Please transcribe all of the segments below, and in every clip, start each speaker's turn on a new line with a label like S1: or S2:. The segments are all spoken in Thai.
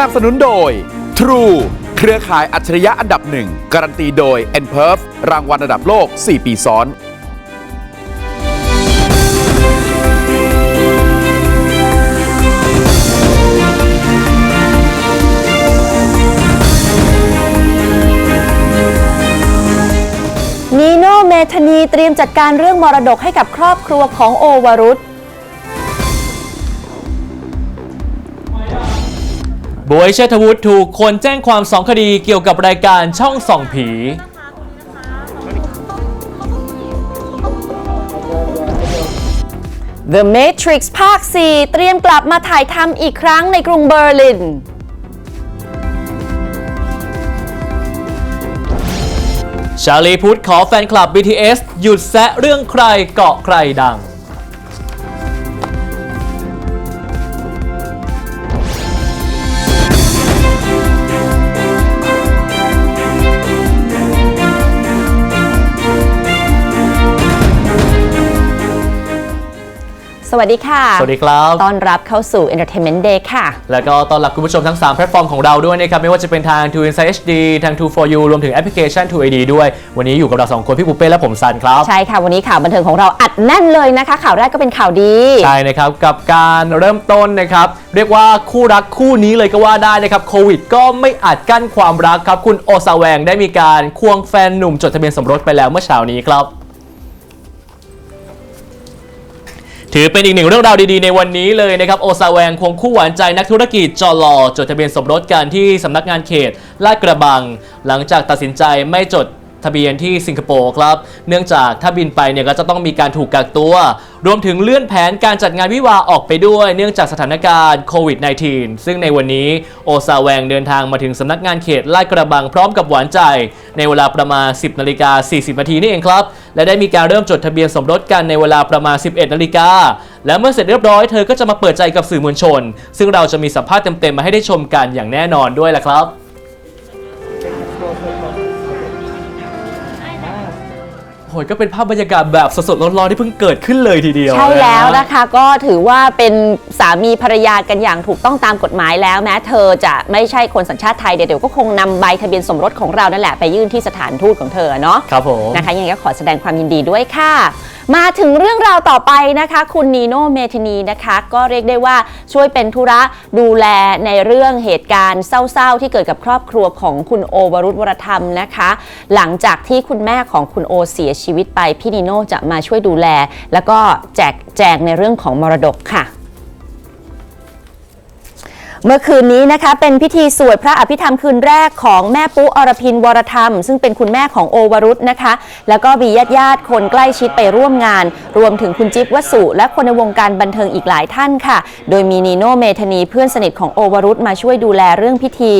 S1: นับสนุนโดย True เครือข่ายอัจฉริยะอันดับหนึ่งการันตีโดย n p e r f รางวัลระดับโลก 4 ปีซ้อน
S2: นีโนเมธานีเตรียมจัดการเรื่องมรดกให้กับครอบครัวของโอวรุษ
S3: บวยเชษฐวุฒิถูกคนแจ้งความสองคดีเกี่ยวกับรายการช่องส่องผี
S2: The Matrix ภาค 4 เตรียมกลับมาถ่ายทำอีกครั้งในกรุงเบอร์ลิน
S3: ชาลีพุทธขอแฟนคลับ BTS หยุดแซะเรื่องใครเกาะใครดัง
S2: สวัสดีค่ะ
S3: สวัสดีครับ
S2: ต้อนรับเข้าสู่ Entertainment Day ค่ะ
S3: แล้วก็ต้อนรับคุณผู้ชมทั้ง 3 แพลตฟอร์มของเราด้วยนะครับ ไม่ว่าจะเป็นทาง t 2 Insight HD ทาง2 for you รวมถึงแอปพลิเคชัน2 AD ด้วย วันนี้อยู่กับเรา 2 คน พี่ปุ๊เป้และผมซันครับ
S2: ใช่ค่ะ วันนี้ข่าวบันเทิงของเราอัดแน่นเลยนะคะ ข่าวแรกก็เป็นข่าวดี
S3: ใช่นะครับ กับการเริ่มต้นนะครับ เรียกว่าคู่รักคู่นี้เลยก็ว่าได้นะครับโควิดก็ไม่อาจกั้นความรักครับคุณโอซาแวงได้มีการควงแฟนหนุ่มจดทะเบียนสมรสไปแล้วเมื่อเช้านี้ครับ ถือเป็นอีกหนึ่งเรื่องราวดีๆ ในวันนี้เลยนะครับ โอซาแวงควงคู่หวานใจนักธุรกิจจอลอจดทะเบียนสมรสกันที่สำนักงานเขตลาดกระบัง หลังจากตัดสินใจไม่จด ทะเบียนที่สิงคโปร์ครับ เนื่องจากถ้าบินไปเนี่ยก็จะต้องมีการถูกกักตัว รวมถึงเลื่อนแผนการจัดงานวิวาออกไปด้วย เนื่องจากสถานการณ์โควิด -19 ซึ่งในวันนี้โอซาแวงเดินทางมาถึงสำนักงานเขตลาดกระบังพร้อมกับหวานใจ ในเวลาประมาณ 10นาฬิกา40นาทีนี่เองครับ และได้มีการเริ่มจดทะเบียนสมรสกันในเวลาประมาณ 11นาฬิกาและเมื่อเสร็จเรียบร้อยเธอก็จะมาเปิดใจกับสื่อมวลชน ซึ่งเราจะมีสัมภาษณ์เต็มๆมาให้ได้ชมกันอย่างแน่นอนด้วยล่ะครับ โหยก็เป็นภาพบรรยากาศแบบสดๆร้อนๆที่เพิ่งเกิดขึ้นเลยทีเดียว
S2: ใช่แล้ว
S3: นะ
S2: นะคะก็ถือว่าเป็นสามีภรรยากันอย่างถูกต้องตามกฎหมายแล้วแม้เธอจะไม่ใช่คนสัญชาติไทยเดี๋ยวก็คงนำใบทะเบียนสมรสของเรานั่นแหละไปยื่นที่สถานทูตของเธอเนาะ
S3: ครับผม
S2: นะคะยังไงก็ขอแสดงความยินดีด้วยค่ะ มาถึงเรื่องราวต่อไปนะคะ คุณนีโนเมทินีนะคะ ก็เรียกได้ว่าช่วยเป็นธุระดูแลในเรื่องเหตุการณ์เศร้าๆ ที่เกิดกับครอบครัวของคุณโอวรุธวรธรรมนะคะ หลังจากที่คุณแม่ของคุณโอเสียชีวิตไปพี่นีโนจะมาช่วยดูแล แล้วก็แจกแจงในเรื่องของมรดกค่ะ เมื่อคืนนี้นะคะเป็นพิธีสวดพระอภิธรรมคืนแรกของแม่ปุ๊อรพินวรธรรม ซึ่งเป็นคุณแม่ของโอวรุษนะคะ แล้วก็มีญาติญาติคนใกล้ชิดไปร่วมงาน รวมถึงคุณจิ๊บวสุ และคนในวงการบันเทิงอีกหลายท่านค่ะ โดยมีนีโนเมธานีเพื่อนสนิทของโอวรุษมาช่วยดูแลเรื่องพิธี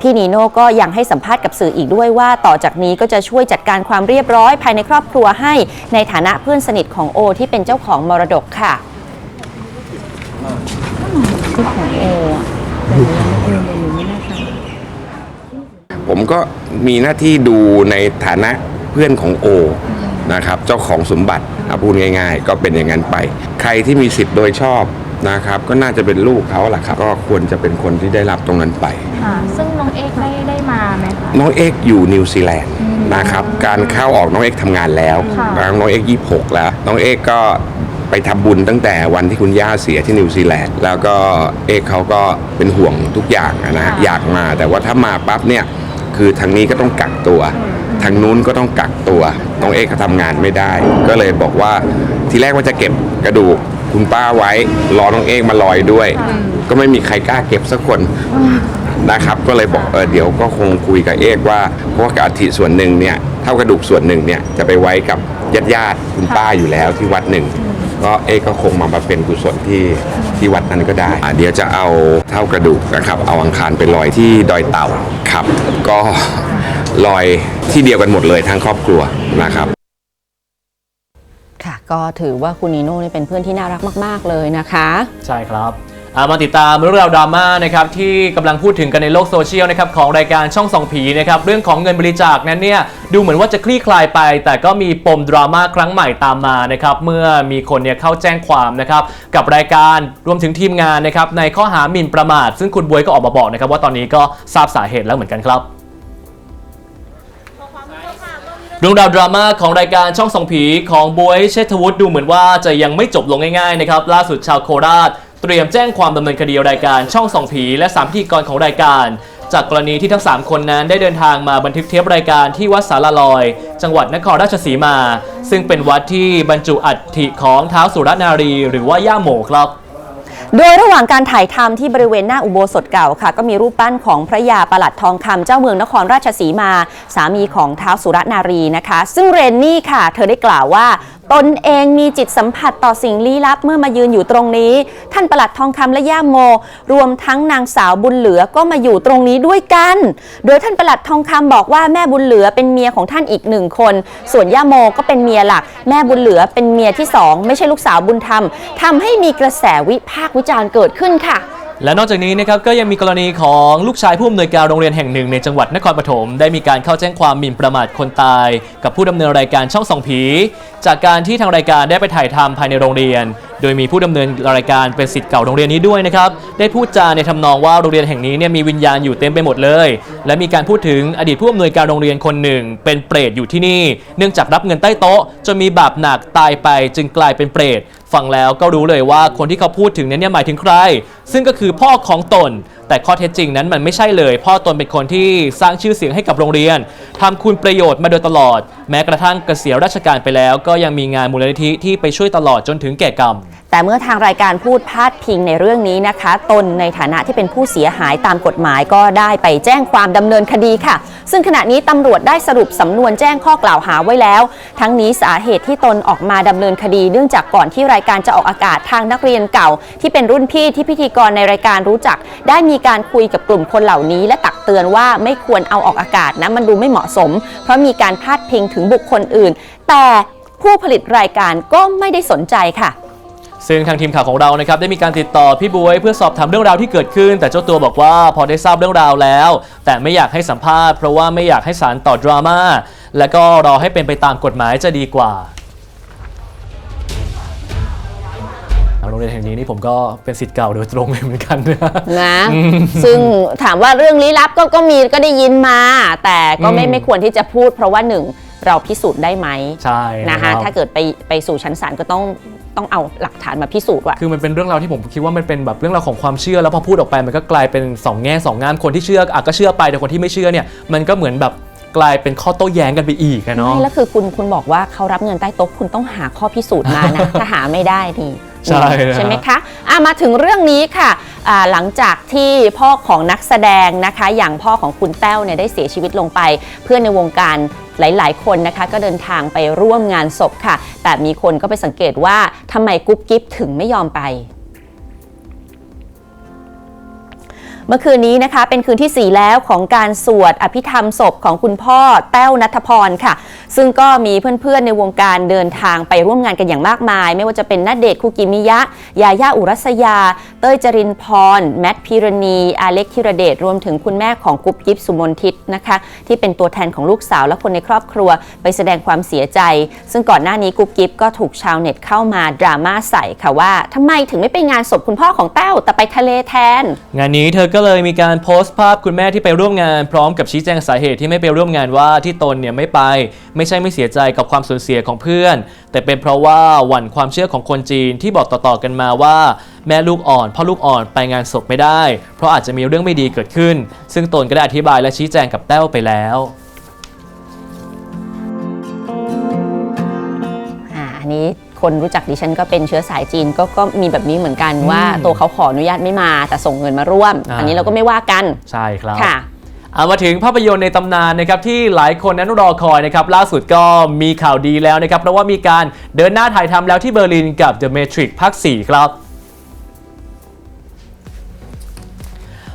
S2: พี่นีโน่ก็ยังให้สัมภาษณ์กับสื่ออีกด้วยว่า ต่อจากนี้ก็จะช่วยจัดการความเรียบร้อยภายในครอบครัวให้ในฐานะเพื่อนสนิทของโอ ที่เป็นเจ้าของมรดกค่ะ
S4: ผมก็มีหน้าที่ดูในฐานะเพื่อนของโอนะครับ เจ้าของสมบัติอะพูดง่าย ๆ ก็เป็นอย่างนั้นไป ใครที่มีสิทธิ์โดยชอบนะครับ ก็น่าจะเป็นลูกเขาแหละครับ ก็ควรจะเป็นคนที่ได้รับตรงนั้นไป
S5: ค่ะซึ่งน้องเอกได้ได้มาไหมคะ
S4: น้องเอกอยู่นิวซีแลนด์นะครับ การเข้าออกน้องเอกทำงานแล้ว
S5: ค่ะ
S4: น้องเอกยี่หกแล้ว น้องเอกก็ ไปทำบุญตั้งแต่วันที่คุณย่าเสียที่นิวซีแลนด์แล้วก็เอกเขาก็เป็นห่วงทุกอย่างอะนะอยากมาแต่ว่าถ้ามาปั๊บเนี่ยคือทางนี้ก็ต้องกักตัว ทางนู้นก็ต้องกักตัวน้องเอกเขาทำงานไม่ได้ ก็เลยบอกว่าทีแรกว่าจะเก็บกระดูกคุณป้าไว้รอน้องเอกมาลอยด้วย ก็ไม่มีใครกล้าเก็บสักคนนะครับก็เลยบอกเออเดี๋ยวก็คงคุยกับเอกว่าเพราะว่ากบอัฐิส่วนหนึ่งเนี่ยเท่ากระดูกส่วนหนึ่งเนี่ยจะไปไว้กับญาติญาติๆคุณป้าอยู่แล้วที่วัดหนึ่ง ก็เอกก็คงมามาเป็นกุศลที่ที่วัดนั้นก็ได้อะเดี๋ยวจะเอาเท่ากระดูกนะครับ เอาอังคารไปลอยที่ดอยเต่าครับ ก็ลอยที่เดียวกันหมดเลยทั้งครอบครัวนะครับ
S2: ค่ะก็ถือว่าคุณนีโน่นี่เป็นเพื่อนที่น่ารักมาก ๆ เลยนะคะ
S3: ใช่ครับอ่า มาติดตามเรื่องราวดราม่านะครับที่กำลังพูดถึงกันในโลกโซเชียลนะครับของรายการช่องส่องผีนะครับเรื่องของเงินบริจาคนั้นเนี่ยดูเหมือนว่าจะคลี่คลายไป แต่ก็มีปมดราม่าครั้งใหม่ตามมานะครับเมื่อมีคนเนี่ยเข้าแจ้งความนะครับกับรายการรวมถึงทีมงานนะครับในข้อหาหมิ่นประมาท ซึ่งคุณบวยก็ออกมาบอกนะครับว่าตอนนี้ก็ทราบสาเหตุแล้วเหมือนกันครับเรื่องราวดราม่าของรายการช่องส่องผีของบวยเชษฐวุฒิดูเหมือนว่าจะยังไม่จบลงง่ายๆนะครับล่าสุดชาวโคราช เตรียมแจ้งความดำเนินคดีรายการช่องส่องผี และสามพิธีกรของรายการ จากกรณีที่ทั้ง 3 คนนั้นได้เดินทางมาบันทึกเทปรายการที่วัดสารลอย จังหวัดนครราชสีมา ซึ่งเป็นวัดที่บรรจุอัฐิของท้าวสุรนารี หรือว่าย่าโมครับ
S2: โดยระหว่างการถ่ายทำที่บริเวณหน้าอุโบสถเก่าค่ะ ก็มีรูปปั้นของพระยาประหลัดทองคำเจ้าเมืองนครราชสีมา สามีของท้าวสุรนารีนะคะ ซึ่งเรนนี่ค่ะ เธอได้กล่าวว่าตนเองมีจิตสัมผัสต่อสิ่งลี้ลับเมื่อมายืนอยู่ตรงนี้ ท่านประหลัดทองคำและย่าโม รวมทั้งนางสาวบุญเหลือก็มาอยู่ตรงนี้ด้วยกัน โดยท่านประหลัดทองคำบอกว่าแม่บุญเหลือเป็นเมียของท่านอีกหนึ่งคน ส่วนย่าโมก็เป็นเมียหลัก แม่บุญเหลือเป็นเมียที่สองไม่ใช่ลูกสาวบุญธรรมทำให้มีกระแสวิพากษ์วิจารณ์เกิดขึ้นค่ะ
S3: และนอกจากนี้นะครับก็ยังมีกรณีของลูกชายผู้อำนวยการโรงเรียนแห่งหนึ่งในจังหวัดนครปฐมได้มีการเข้าแจ้งความหมิ่นประมาทคนตาย กับผู้ดำเนินรายการช่องส่องผี จากการที่ทางรายการได้ไปถ่ายทำภายในโรงเรียน โดยมีผู้ดำเนินรายการเป็นสิทธิ์เก่าโรงเรียนนี้ด้วยนะครับ ได้พูดจาในทำนองว่าโรงเรียนแห่งนี้เนี่ยมีวิญญาณอยู่เต็มไปหมดเลย และมีการพูดถึงอดีตผู้อำนวยการโรงเรียนคนหนึ่ง เป็นเปรตอยู่ที่นี่ เนื่องจากรับเงินใต้โต๊ะจนมีบาปหนักตายไปจึงกลายเป็นเปรตฟังแล้วก็รู้เลยว่าคนที่เขาพูดถึงนั้นเนี่ยหมายถึงใคร ซึ่งก็คือพ่อของตน แต่ข้อเท็จจริงนั้นมันไม่ใช่เลย พ่อตนเป็นคนที่สร้างชื่อเสียงให้กับโรงเรียนทำคุณประโยชน์มาโดยตลอด แม้กระทั่งเกษียณราชการไปแล้ว ก็ยังมีงานมูลนิธิที่ไปช่วยตลอดจนถึงแก่กรรม
S2: แต่เมื่อทางรายการพูดพาดพิงในเรื่องนี้นะคะ ตนในฐานะที่เป็นผู้เสียหายตามกฎหมายก็ได้ไปแจ้งความดำเนินคดีค่ะ ซึ่งขณะนี้ตำรวจได้สรุปสำนวนแจ้งข้อกล่าวหาไว้แล้ว ทั้งนี้สาเหตุที่ตนออกมาดำเนินคดี เนื่องจากก่อนที่รายการจะออกอากาศทางนักเรียนเก่า ที่เป็นรุ่นพี่ที่พิธีกรในรายการรู้จัก ได้มีการคุยกับกลุ่มคนเหล่านี้ และตักเตือนว่าไม่ควรเอาออกอากาศนะมันดูไม่เหมาะสม เพราะมีการพาดพิงถึงบุคคลอื่น แต่ผู้ผลิตรายการก็ไม่ได้สนใจค่ะ
S3: ซึ่งทางทีมข่าวของเรานะครับได้มีการติดต่อพี่บวยเพื่อสอบถามเรื่องราวที่เกิดขึ้น แต่เจ้าตัวบอกว่าพอได้ทราบเรื่องราวแล้ว แต่ไม่อยากให้สัมภาษณ์เพราะว่าไม่อยากให้สารต่อดราม่าและก็รอให้เป็นไปตามกฎหมายจะดีกว่าโรงเรียนแห่งนี้นี่ผมก็เป็นสิทธิ์เก่าโดยตรงเลยเหมือนกันนะ
S2: นะซึ่งถามว่าเรื่องลี้ลับก็ก็มีก็ได้ยินมา แต่ก็ไม่
S3: อืม
S2: ไม่ควรที่จะพูดเพราะว่าหนึ่ง เราพิสูจน์ได้ไหม
S3: ใช่
S2: นะคะ
S3: รับ
S2: ถ้าเกิดไปไปสู่ชั้นศาลก็ต้องต้องเอาหลักฐานมาพิสูจน์ว่า
S3: คือมันเป็นเรื่องราวที่ผมคิดว่ามันเป็นแบบเรื่องราวของความเชื่อ แล้วพอพูดออกไปมันก็กลายเป็นสองแง่สองงามคนที่เชื่ออะก็เชื่อไปแต่คนที่ไม่เชื่อเนี่ยมันก็เหมือนแบบกลายเป็นข้อโต้แย้งกันไปอีกอะเนาะ
S2: ไม่แล้วคือคุณคุณบอกว่าเขารับเงินใต้โต๊ะคุณต้องหาข้อพิสูจน์มานะถ้าหาไม่ได้นี่
S3: ใช่
S2: ใช่ไหมคะอะมาถึงเรื่องนี้ค่ะหลังจากที่พ่อของนักแสดงนะคะ อย่างพ่อของคุณแต้วเนี่ยได้เสียชีวิตลงไป เพื่อนในวงการหลาย ๆ คนนะคะ ก็เดินทางไปร่วมงานศพค่ะ แต่มีคนก็ไปสังเกตว่าทำไมกุ๊บกิ๊บถึงไม่ยอมไป มื่อคืนนี้นะคะเป็นคืนที่ 4 แล้วของการสวดอภิธรรมศพของคุณพ่อแต้วนัทพรค่ะ ซึ่งก็มีเพื่อนๆในวงการเดินทางไปร่วมงานกันอย่างมากมาย ไม่ว่าจะเป็นนาเดชคุกิมิยะ ยาย่าอุรัสยา เต้ยจรินพร แมทพิรณีอาเล็กธิรเดชรวมถึงคุณแม่ของกุ๊บกิ๊บสุมนทิตนะคะที่เป็นตัวแทนของลูกสาวและคนในครอบครัว ไปแสดงความเสียใจ ซึ่งก่อนหน้านี้กุ๊บกิ๊บก็ถูกชาวเน็ตเข้ามาดราม่าใส่ค่ะว่าทำไมถึงไม่ไปงานศพคุณพ่อของแต้วแต่ไปทะเลแทน
S3: งานนี้เธอก็เลยมีการโพสต์ภาพคุณแม่ที่ไปร่วมงานพร้อมกับชี้แจงสาเหตุที่ไม่ไปร่วมงานว่าที่ตนเนี่ยไม่ไป ไม่ใช่ไม่เสียใจกับความสูญเสียของเพื่อน แต่เป็นเพราะว่าหวั่นความเชื่อของคนจีนที่บอกต่อๆกันมาว่า แม่ลูกอ่อนพ่อลูกอ่อนไปงานศพไม่ได้ เพราะอาจจะมีเรื่องไม่ดีเกิดขึ้น ซึ่งตนก็ได้อธิบายและชี้แจงกับแต้วไปแล้ว
S2: อ่าอันนี้ คนรู้จักดิฉันก็เป็นเชื้อสายจีนก็ก็มีแบบนี้เหมือนกันว่า ตัวเขาขออนุญาตไม่มาแต่ส่งเงินมาร่วม
S3: อ่า
S2: อันนี้เราก็ไม่ว่ากัน
S3: ใช่ครับ
S2: ค่ะ
S3: เอามาถึงภาพยนตร์ในตำนานนะครับที่หลายคนนั้นรอคอยนะครับล่าสุดก็มีข่าวดีแล้วนะครับเพราะว่ามีการเดินหน้าถ่ายทำแล้วที่เบอร์ลินกับ The Matrix ภาค4ครับ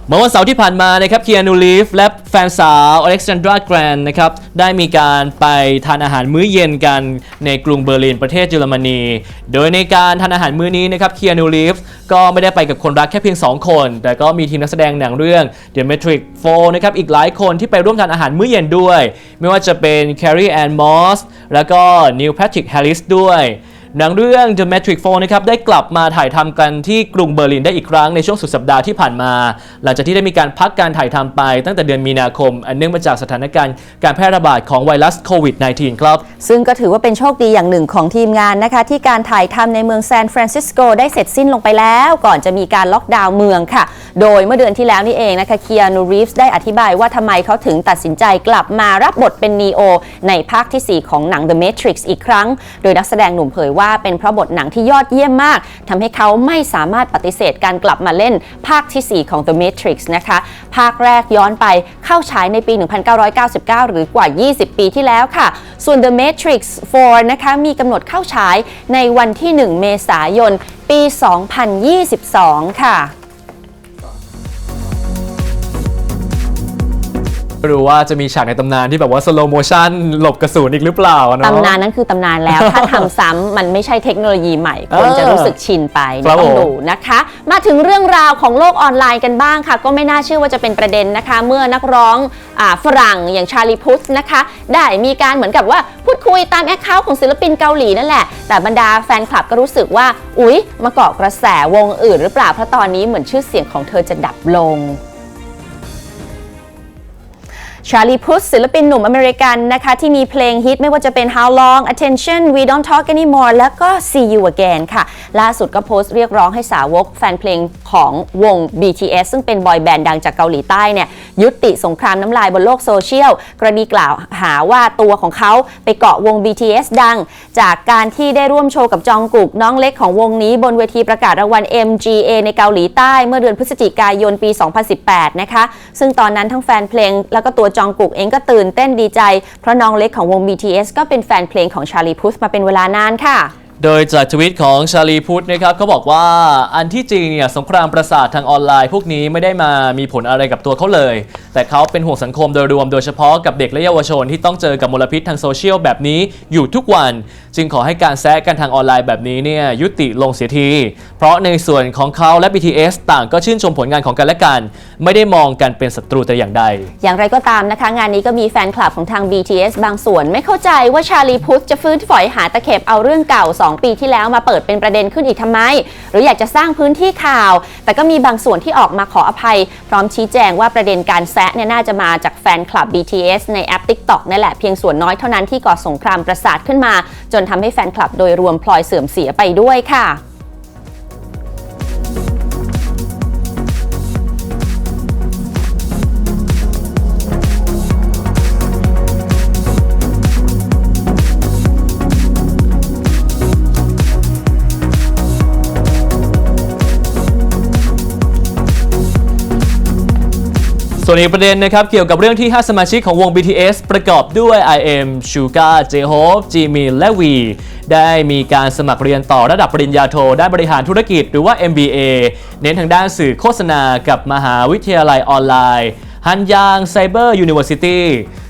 S3: เมื่อวันเสาร์ที่ผ่านมานะครับเคียนูลีฟและแฟนสาวอเล็กซานดราแกรนนะครับได้มีการไปทานอาหารมื้อเย็นกันในกรุงเบอร์ลินประเทศเยอรมนี โดยในการทานอาหารมื้อนี้นะครับเคียนูลีฟก็ไม่ได้ไปกับคนรักแค่เพียง 2 คน แต่ก็มีทีมนักแสดงหนังเรื่อง The Matrix 4นะครับอีกหลายคนที่ไปร่วมทานอาหารมื้อเย็นด้วย ไม่ว่าจะเป็น Carrie Ann Moss แล้วก็ Neil Patrick Harris ด้วย หนังเรื่อง The Matrix 4 นะครับได้กลับมาถ่ายทำกันที่กรุงเบอร์ลินได้อีกครั้งในช่วงสุดสัปดาห์ที่ผ่านมา หลังจากที่ได้มีการพักการถ่ายทำไปตั้งแต่เดือนมีนาคม อันเนื่องมาจากสถานการณ์การแพร่ระบาดของไวรัสโควิด -19 ครับ
S2: ซึ่งก็ถือว่าเป็นโชคดีอย่างหนึ่งของทีมงานนะคะ ที่การถ่ายทำในเมืองซานฟรานซิสโกได้เสร็จสิ้นลงไปแล้ว ก่อนจะมีการล็อกดาวน์เมืองค่ะ โดยเมื่อเดือนที่แล้วนี่เองนะคะเคียนูรีฟส์ได้อธิบายว่าทำไมเขาถึงตัดสินใจกลับมารับบทเป็นนีโอในภาคทีสี่4 ของหนัง The Matrix อีกครั้ง โดยนักแสดงหนุ่มเผยว่าเป็นเพราะบทหนังที่ยอดเยี่ยมมากทำให้เขาไม่สามารถปฏิเสธการกลับมาเล่นภาคทีสี่ 4 ของ The Matrix นะคะ ภาคแรกย้อนไปเข้าฉายในปี 1999 หรือกว่า 20 ปีที่แล้วค่ะ ส่วน The Matrix 4 นะคะ มีกำหนดเข้าฉายในวันที่ 1 เมษายน ปี 2022 ค่ะ
S3: ไม่รู้ว่าจะมีฉากในตำนานที่แบบว่าสโลโมชันหลบกระสุนอีกหรือเปล่าเนาะ
S2: ตำนานนั้นคือตำนานแล้ว ถ้าทำซ้ำมันไม่ใช่เทคโนโลยีใหม่ คน
S3: เออ
S2: จะรู้สึกชินไป
S3: ครับ
S2: ต้อง
S3: ผม
S2: ดูนะคะ มาถึงเรื่องราวของโลกออนไลน์กันบ้างค่ะ ก็ไม่น่าเชื่อว่าจะเป็นประเด็นนะคะ เมื่อนักร้องอาฝรั่งอย่างชาลีพุธนะคะ ได้มีการเหมือนกับว่าพูดคุยตามแอคเคาท์ของศิลปินเกาหลีนั่นแหละ แต่บรรดาแฟนคลับก็รู้สึกว่า อุ๊ย มาเกาะกระแสวงอื่นหรือเปล่าเพราะตอนนี้เหมือนชื่อเสียงของเธอจะดับลง ชาลีพุธศิลปินหนุ่มอเมริกันนะคะที่มีเพลงฮิตไม่ว่าจะเป็น How Long Attention We Don't Talk Anymore แล้วก็ See You Again ค่ะ ล่าสุดก็โพสต์เรียกร้องให้สาวกแฟนเพลงของวง BTS ซึ่งเป็นบอยแบนด์ดังจากเกาหลีใต้เนี่ยยุติสงครามน้ำลายบนโลกโซเชียล กรณีกล่าวหาว่าตัวของเขาไปเกาะวง BTS ดัง จากการที่ได้ร่วมโชว์กับจองกุกน้องเล็กของวงนี้บนเวทีประกาศรางวัล MGA ในเกาหลีใต้เมื่อเดือนพฤศจิกายนปี 2018 นะคะ ซึ่งตอนนั้นทั้งแฟนเพลงแล้วก็ตัวจองกุกเองก็ตื่นเต้นดีใจ เพราะน้องเล็กของวง BTS ก็เป็นแฟนเพลงของชาลีพุธมาเป็นเวลานานค่ะ
S3: โดยจากทวิตของชาลีพุทธนะครับเขาบอกว่าอันที่จริงเนี่ยสงครามประสาททางออนไลน์ พวกนี้ไม่ได้มามีผลอะไรกับตัวเขาเลย แต่เขาเป็นห่วงสังคมโดยรวมโดยเฉพาะกับเด็กและเยาวชนที่ต้องเจอกับมลพิษทางโซเชียลแบบนี้อยู่ทุกวัน จึงขอให้การแซะกันทางออนไลน์แบบนี้เนี่ยยุติลงเสียที เพราะในส่วนของเขาและ BTS ต่างก็ชื่นชมผลงานของกันและกัน ไม่ได้มองกันเป็นศัตรูแต่อย่างใด
S2: อย่างไรก็ตามนะคะ งานนี้ก็มีแฟนคลับของทาง BTS บางส่วนไม่เข้าใจว่าชาลีพุทธจะฟื้นฝอยหาตะเข็บเอาเรื่องเก่า2 ปีที่แล้วมาเปิดเป็นประเด็นขึ้นอีกทำไม หรืออยากจะสร้างพื้นที่ข่าว แต่ก็มีบางส่วนที่ออกมาขออภัย พร้อมชี้แจงว่าประเด็นการแซะเนี่ยน่าจะมาจากแฟนคลับ BTS ในแอป TikTok นั่นแหละเพียงส่วนน้อยเท่านั้นที่ก่อสงครามประสาทขึ้นมา จนทำให้แฟนคลับโดยรวมพลอยเสื่อมเสียไปด้วยค่ะ
S3: ส่วนอีกประเด็นนะครับ เกี่ยวกับเรื่องที่ 5 สมาชิกของวง BTS ประกอบด้วย IM Suga J-Hope Jimin และ V ได้มีการสมัครเรียนต่อระดับปริญญาโทด้านบริหารธุรกิจหรือว่า MBA เน้นทางด้านสื่อโฆษณากับมหาวิทยาลัยออนไลน์ฮันยางไซเบอร์ยูนิเวอร์ซิตี้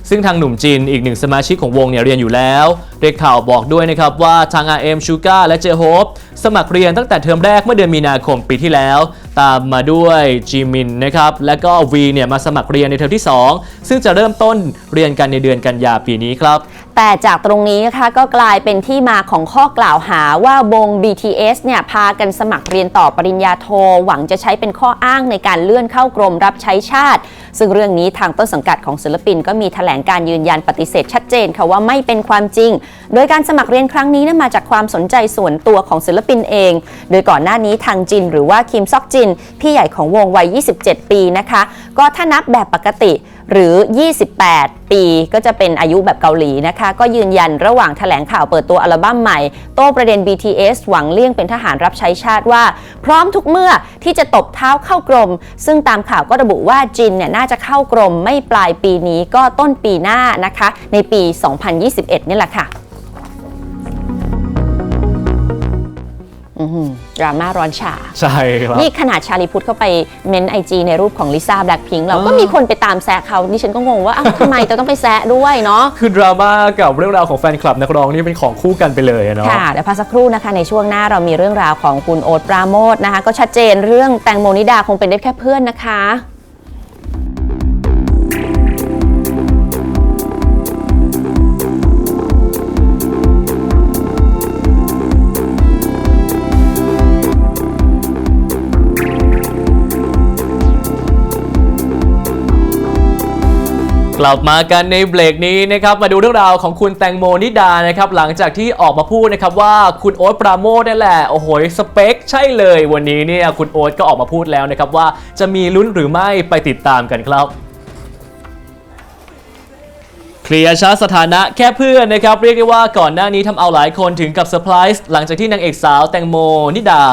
S3: ซึ่งทางหนุ่มจินอีกหนึ่งสมาชิกของวงเนี่ยเรียนอยู่แล้ว เด็กข่าวบอกด้วยนะครับว่าทาง RM Suga และ J-Hope สมัครเรียนตั้งแต่เทอมแรกเมื่อเดือนมีนาคมปีที่แล้ว ตามมาด้วยจิมินนะครับและก็ V เนี่ยมาสมัครเรียนในเทอมที่ 2 ซึ่งจะเริ่มต้นเรียนกันในเดือนกันยาปีนี้ครับ
S2: แต่จากตรงนี้นะคะก็กลายเป็นที่มาของข้อกล่าวหาว่าวง BTS เนี่ยพากันสมัครเรียนต่อปริญญาโทหวังจะใช้เป็นข้ออ้างในการเลื่อนเข้ากรมรับใช้ชาติ ซึ่งเรื่องนี้ทางต้นสังกัดของศิลปิน ก็มีแถลงการยืนยันปฏิเสธชัดเจนค่ะว่าไม่เป็นความจริง โดยการสมัครเรียนครั้งนี้นั้นมาจากความสนใจส่วนตัวของศิลปินเอง โดยก่อนหน้านี้ทางจิน หรือว่าคิมซอกจิน พี่ใหญ่ของวงวัย 27 ปีนะคะ ก็ถ้านับแบบปกติ หรือ 28 ปีก็จะเป็นอายุแบบเกาหลีนะคะ ก็ยืนยันระหว่างแถลงข่าวเปิดตัวอัลบั้มใหม่ โต้ประเด็น BTS หวังเลี่ยงเป็นทหารรับใช้ชาติว่า พร้อมทุกเมื่อที่จะตบเท้าเข้ากรม ซึ่งตามข่าวก็ระบุว่าจินเนี่ยน่าจะเข้ากรมไม่ปลายปีนี้ก็ต้นปีหน้านะคะ ในปี 2021 นี่แหละค่ะ ดราม่าร้อนฉา
S3: ใช่ครับ
S2: นี่ขนาดชาลีพุทธเข้าไปเมนไอจีในรูปของลิซ่าแบล็คพิงเราก็
S3: เออ
S2: มีคนไปตามแซะเขาดิฉันก็งงว่าอ้าวทำไมจะต้องไปแซะด้วยเนาะ
S3: คือดราม่ากับเรื่องราวของแฟนคลับนักร้องนี่เป็นของคู่กันไปเลยอะเนาะ
S2: ค่ะเดี๋ยวพักสักครู่นะคะในช่วงหน้าเรามีเรื่องราวของคุณโอ๊ตปราโมทนะคะก็ชัดเจนเรื่องแตงโมนิดาคงเป็นได้แค่เพื่อนนะคะ
S3: กลับมากันในเบรกนี้นะครับมาดูเรื่องราวของคุณแตงโมนิดานะครับหลังจากที่ออกมาพูดนะครับว่าคุณโอ๊ตปราโมทนั่นแหละโอ้โหสเปคใช่เลย วันนี้เนี่ยคุณโอ๊ตก็ออกมาพูดแล้วนะครับว่าจะมีลุ้นหรือไม่ไปติดตามกันครับเคลียร์ชัดสถานะแค่เพื่อนนะครับ เรียกได้ว่าก่อนหน้านี้ทำเอาหลายคนถึงกับเซอร์ไพรส์หลังจากที่นางเอกสาวแตงโมนิดา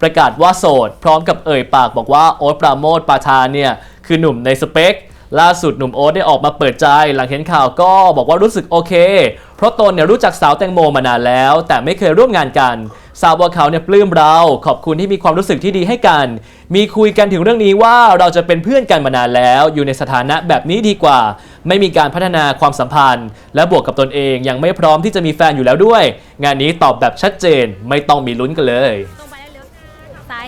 S3: ประกาศว่าโสด พร้อมกับเอ่ยปากบอกว่าโอ๊ตปราโมทปาทานเนี่ยคือหนุ่มในสเปค ล่าสุดหนุ่มโอ๊ตได้ออกมาเปิดใจหลังเห็นข่าวก็บอกว่ารู้สึกโอเค เพราะตนเนี่ยรู้จักสาวแตงโมมานานแล้ว แต่ไม่เคยร่วมงานกันทราบว่าเขาเนี่ยปลื้มเรา ขอบคุณที่มีความรู้สึกที่ดีให้กัน มีคุยกันถึงเรื่องนี้ว่าเราจะเป็นเพื่อนกันมานานแล้ว อยู่ในสถานะแบบนี้ดีกว่า ไม่มีการพัฒนาความสัมพันธ์ และบวกกับตนเองยังไม่พร้อมที่จะมีแฟนอยู่แล้วด้วย งานนี้ตอบแบบชัดเจนไม่ต้องมีลุ้นกันเลย
S5: ซ้าย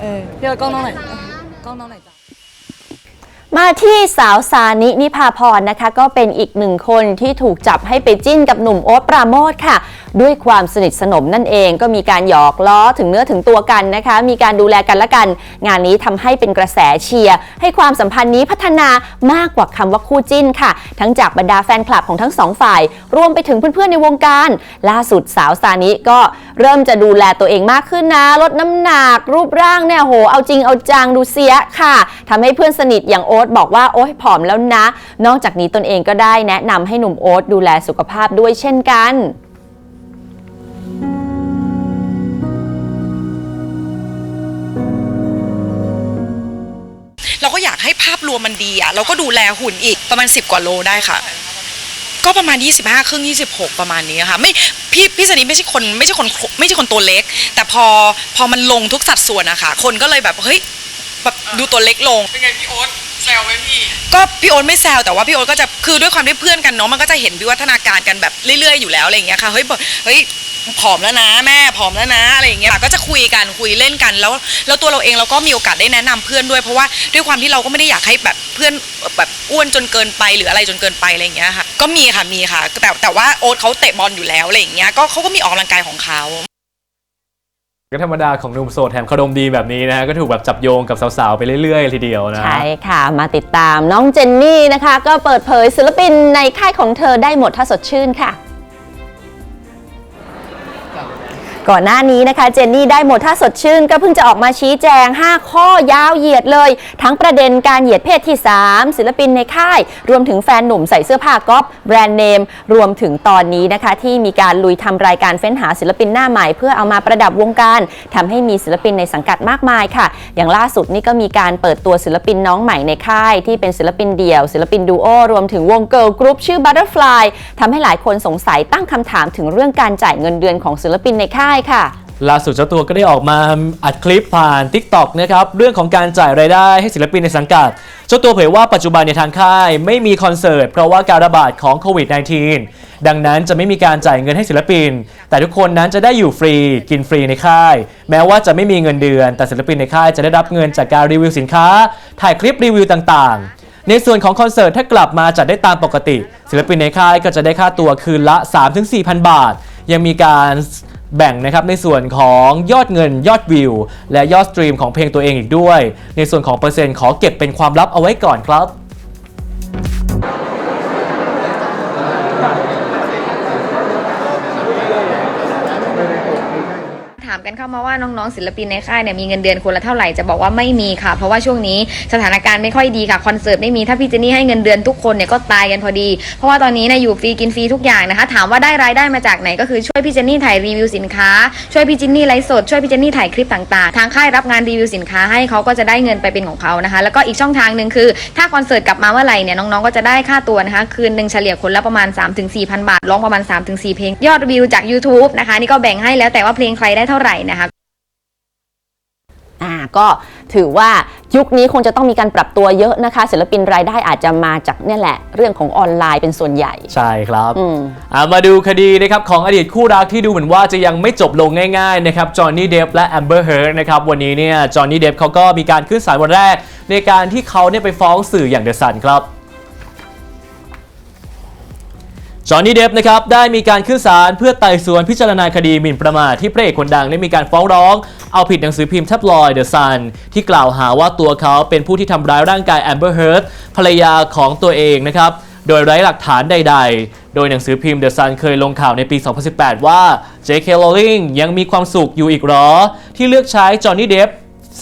S6: เออพี่โอ๊ตกล้องน้องหน่อย กล้องน้องหน่อยจ้ะ
S2: มาที่สาวซานินิพาพรนะคะ ก็เป็นอีกหนึ่งคนที่ถูกจับให้ไปจิ้นกับหนุ่มโอ๊ตปราโมทค่ะ ด้วยความสนิทสนมนั่นเองก็มีการหยอกล้อถึงเนื้อถึงตัวกันนะคะ มีการดูแลกันและกัน งานนี้ทำให้เป็นกระแสเชียร์ให้ความสัมพันธ์นี้พัฒนามากกว่าคำว่าคู่จิ้นค่ะ ทั้งจากบรรดาแฟนคลับของทั้งสองฝ่าย รวมไปถึงเพื่อนๆในวงการ ล่าสุดสาวซานิก็เริ่มจะดูแลตัวเองมากขึ้นนะ ลดน้ำหนักรูปร่างเนี่ยโห เอาจริงเอาจังดูเสียค่ะทำให้เพื่อนสนิทอย่างโอ๊ตบอกว่าโอ๊ยผอมแล้วนะ นอกจากนี้ตนเองก็ได้แนะนำให้หนุ่มโอ๊ตดูแลสุขภาพด้วยเช่นกันา
S7: ก็อยากให้ภาพรวมมันดีอะเราก็ดูแลหุ่นอีกประมาณ 10 กว่าโลได้ค่ะ ก็ประมาณ 25ครึ่ง26 ประมาณนี้ค่ะไม่พี่พี่สนิทไม่ใช่คนไม่ใช่คนไม่ใช่คนตัวเล็ก แต่พอพอมันลงทุกสัดส่วนอะค่ะ คนก็เลยแบบเฮ้ยแบบดูตัวเล็กลง
S8: เป็นไงพี่โอ๊ตแซวไหมพี่
S7: ก็พี่โอ๊ตไม่แซวแต่ว่าพี่โอ๊ตก็จะคือด้วยความที่เพื่อนกันเนาะมันก็จะเห็นวิวัฒนาการกันแบบเรื่อยๆอยู่แล้วอะไรอย่างเงี้ยค่ะเฮ้ยบอกเฮ้ย ผอมแล้วนะแม่ผอมแล้วนะอะไรอย่างเงี้ยก็จะคุยกันคุยเล่นกันแล้วแล้วตัวเราเองเราก็มีโอกาสได้แนะนำเพื่อนด้วยเพราะว่าด้วยความที่เราก็ไม่ได้อยากให้แบบเพื่อนแบบอ้วนจนเกินไปหรืออะไรจนเกินไปอะไรอย่างเงี้ยค่ะก็มีค่ะมีค่ะแต่แต่ว่าโอ๊ตเขาเตะบอลอยู่แล้วอะไรอย่างเงี้ยก็เขาก็มีออกกำลังกายของเขา
S3: ก็ธรรมดาของหนุ่มโสดแถมคารมดีแบบนี้นะฮะก็ถูกแบบจับโยงกับสาวๆ ไปเรื่อยๆ ทีเดียวนะ
S2: ใช่ค่ะมาติดตามน้องเจนนี่นะคะ ก็เปิดเผยศิลปินในค่ายของเธอได้หมดถ้าสดชื่นค่ะ ก่อนหน้านี้นะคะเจนนี่ได้หมดถ้าสดชื่น ก็เพิ่งจะออกมาชี้แจง 5 ข้อยาวเหยียดเลย ทั้งประเด็นการเหยียดเพศที่ 3 ศิลปินในค่าย รวมถึงแฟนหนุ่มใส่เสื้อผ้าก๊อปแบรนด์เนม รวมถึงตอนนี้นะคะ ที่มีการลุยทำรายการเฟ้นหาศิลปินหน้าใหม่ เพื่อเอามาประดับวงการทำให้มีศิลปินในสังกัดมากมายค่ะ อย่างล่าสุดนี่ก็มีการเปิดตัวศิลปินน้องใหม่ในค่าย ที่เป็นศิลปินเดี่ยว ศิลปินดูโอรวมถึงวงเกิร์ลกรุ๊ปชื่อ Butterfly ทำให้หลายคนสงสัยตั้งคำถามถึงเรื่องการจ่ายเงินเดือนของศิลปินในค่ายค่ะ
S3: ล่าสุดเจ้าตัวก็ได้ออกมาอัดคลิปผ่าน TikTok นะครับเรื่องของการจ่ายรายได้ให้ศิลปินในสังกัด เจ้าตัวเผยว่าปัจจุบันในทางค่ายไม่มีคอนเสิร์ตเพราะว่าการระบาดของโควิด -19 ดังนั้นจะไม่มีการจ่ายเงินให้ศิลปิน แต่ทุกคนนั้นจะได้อยู่ฟรีกินฟรีในค่าย แม้ว่าจะไม่มีเงินเดือน แต่ศิลปินในค่ายจะได้รับเงินจากการรีวิวสินค้า ถ่ายคลิปรีวิวต่างๆในส่วนของคอนเสิร์ตถ้ากลับมาจัดได้ตามปกติ ศิลปินในค่ายก็จะได้ค่าตัวคืนละ 3-4,000 บาท ยังมีการ แบ่งนะครับในส่วนของยอดเงินยอดวิว และยอดสตรีมของเพลงตัวเองอีกด้วย ในส่วนของเปอร์เซ็นต์ขอเก็บเป็นความลับเอาไว้ก่อนครับ
S9: กัน
S5: เข้ามาว่าน้องๆศิลปินในค่ายเนี่ยมีเงินเดือนคนละเท่าไหร่จะบอกว่าไม่มีค่ะ เพราะว่าช่วงนี้สถานการณ์ไม่ค่อยดีค่ะคอนเสิร์ตไม่มีถ้าพี่เจนนี่ให้เงินเดือนทุกคนเนี่ยก็ตายกันพอดี เพราะว่าตอนนี้เนี่ยอยู่ฟรีกินฟรีทุกอย่างนะคะ ถามว่าได้รายได้มาจากไหนก็คือช่วยพี่เจนนี่ถ่ายรีวิวสินค้า ช่วยพี่เจนนี่ไลฟ์สดช่วยพี่เจนนี่ถ่ายคลิปต่างๆ ทางค่ายรับงานรีวิวสินค้าให้เขาก็จะได้เงินไปเป็นของเขานะคะ แล้วก็อีกช่องทางหนึ่งคือ ถ้าคอนเสิร์ตกลับมาเมื่อไหร่เนี่ยน้องๆก็จะได้ค่าตัวนะคะคืนหนึ่งเฉลี่ยคนละประมาณ 3-4,000 บาทร้องประมาณ 3-4 เพลงยอดวิวจาก YouTube นะคะนี่ก็แบ่งให้แล้วแต่ว่าเพลงใครได้เท่าไหร่นะคะ
S2: อ่าก็ถือว่ายุคนี้คงจะต้องมีการปรับตัวเยอะนะคะ ศิลปินรายได้อาจจะมาจากเนี่ยแหละ เรื่องของออนไลน์เป็นส่วนใหญ่
S3: ใช่ครับ
S2: อืม
S3: อ่ามาดูคดีนะครับของอดีตคู่รักที่ดูเหมือนว่าจะยังไม่จบลงง่ายๆนะครับจอห์นนี่เดฟและแอมเบอร์เฮิร์นะครับวันนี้เนี่ยจอห์นนี่เดฟเขาก็มีการขึ้นศาลวันแรก ในการที่เขาเนี่ยไปฟ้องสื่ออย่างเดอะซันครับ จอห์นนี่เดฟนะครับได้มีการขึ้นศาลเพื่อไต่สวนพิจารณาคดีหมิ่นประมาทที่พระเอกคนดังได้มีการฟ้องร้อง เอาผิดหนังสือพิมพ์แท็บลอยเดอะซันที่กล่าวหาว่าตัวเขาเป็นผู้ที่ทำร้ายร่างกายแอมเบอร์เฮิร์ตภรรยาของตัวเองนะครับโดยไร้หลักฐานใด ๆ โดยหนังสือพิมพ์ The Sun เคยลงข่าวในปี 2018 ว่า J.K. Rowling ยังมีความสุขอยู่อีกหรอ ที่เลือกใช้จอห์นนี่เดฟ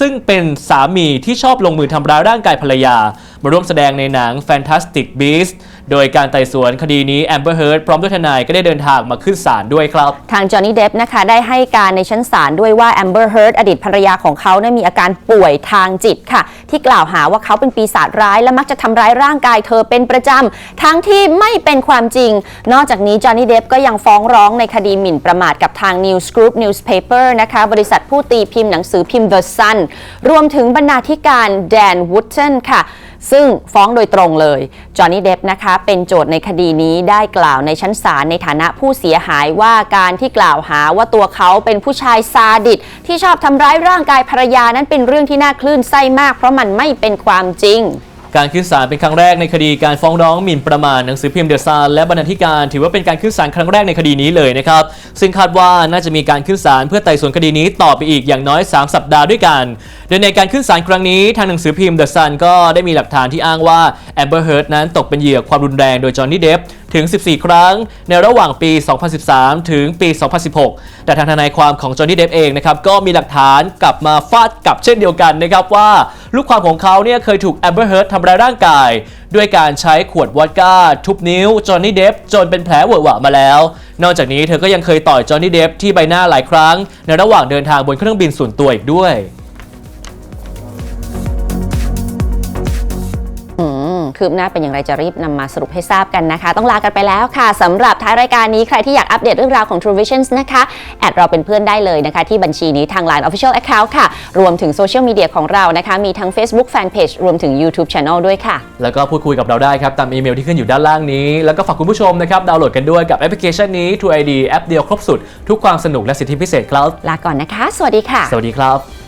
S3: ซึ่งเป็นสามีที่ชอบลงมือทำร้ายร่างกายภรรยา มาร่วมแสดงในหนัง Fantastic Beasts โดยการไต่สวนคดีนี้แอมเบอร์เฮิร์ตพร้อมด้วยทนายก็ได้เดินทางมาขึ้นศาลด้วยครับ
S2: ทางจอห์นนี่เดฟนะคะได้ให้การในชั้นศาลด้วยว่าแอมเบอร์เฮิร์ d อดีตภรรยาของเขาเนี่ยมีอาการป่วยทางจิตค่ะ ที่กล่าวหาว่าเขาเป็นปีศาจร้าย และมักจะทำร้ายร่างกายเธอเป็นประจำทั้งที่ไม่เป็นความจริง นอกจากนี้จอห์นนี่เดฟก็ยังฟ้องร้องในคดีหมิ่นประมาทกับทาง News Group Newspaper นะคะบริษัทผู้ตีพิมพ์หนังสือพิมพ์ The Sun รวมถึงบรรณาธิการแดนวูดเทนค่ะ ซึ่งฟ้องโดยตรงเลย จอห์นนี่เดฟนะคะเป็นโจทย์ในคดีนี้ได้กล่าวในชั้นศาลในฐานะผู้เสียหายว่าการที่กล่าวหาว่าตัวเขาเป็นผู้ชายซาดิสที่ชอบทำร้ายร่างกายภรรยานั้นเป็นเรื่องที่น่าคลื่นไส้มาก เพราะมันไม่เป็นความจริง
S3: การขึ้นศาลเป็นครั้งแรกในคดีการฟ้องร้องหมิ่นประมาทหนังสือพิมพ์เดอะซานและบรรณาธิการ ถือว่าเป็นการขึ้นศาลครั้งแรกในคดีนี้เลยนะครับ ซึ่งคาดว่าน่าจะมีการขึ้นศาลเพื่อไต่สวนคดีนี้ต่อไปอีกอย่างน้อย 3 สัปดาห์ด้วยกัน โดยในการขึ้นศาลครั้งนี้ทางหนังสือพิมพ์เดอะซันก็ได้มีหลักฐานที่อ้างว่าแอมเบอร์เฮิร์ตนั้นตกเป็นเหยื่อความรุนแรงโดยจอห์นนี่เดฟถึง 14 ครั้ง ในระหว่างปี 2013 ถึงปี 2016 แต่ทางทนายความของจอห์นนี่เดฟเองนะครับก็มีหลักฐานกลับมาฟาดกลับเช่นเดียวกันนะครับว่าลูกความของเขาเนี่ยเคยถูกแอมเบอร์เฮิร์ตทำร้ายร่างกาย ด้วยการใช้ขวดวอดก้าทุบนิ้วจอห์นนี่เดฟจนเป็นแผลเวอะหวะมาแล้ว นอกจากนี้เธอก็ยังเคยต่อยจอห์นนี่เดฟที่ใบหน้าหลายครั้ง ในระหว่างเดินทางบนเครื่องบินส่วนตัวอีกด้วย
S2: คืบหน้าเป็นอย่างไรจะรีบนำมาสรุปให้ทราบกันนะคะ ต้องลากันไปแล้วค่ะสำหรับท้ายรายการนี้ใครที่อยากอัปเดตเรื่องราวของ True Visions นะคะแอดเราเป็นเพื่อนได้เลยนะคะ ที่บัญชีนี้ทาง Line Official Account ค่ะ รวมถึงโซเชียลมีเดียของเรานะคะ มีทั้ง Facebook Fanpage รวมถึง YouTube Channel ด้วยค่ะ
S3: แล้วก็พูดคุยกับเราได้ครับ ตามอีเมลที่ขึ้นอยู่ด้านล่างนี้ แล้วก็ฝากคุณผู้ชมนะครับดาวน์โหลดกันด้วยกับแอปพลิเคชันนี้ True ID แอปเดียวครบสุดทุกความสนุกและสิทธิพิเศษครับ
S2: ลาก่อนนะคะ สวัสดีค่ะ
S3: สวัสดีครับ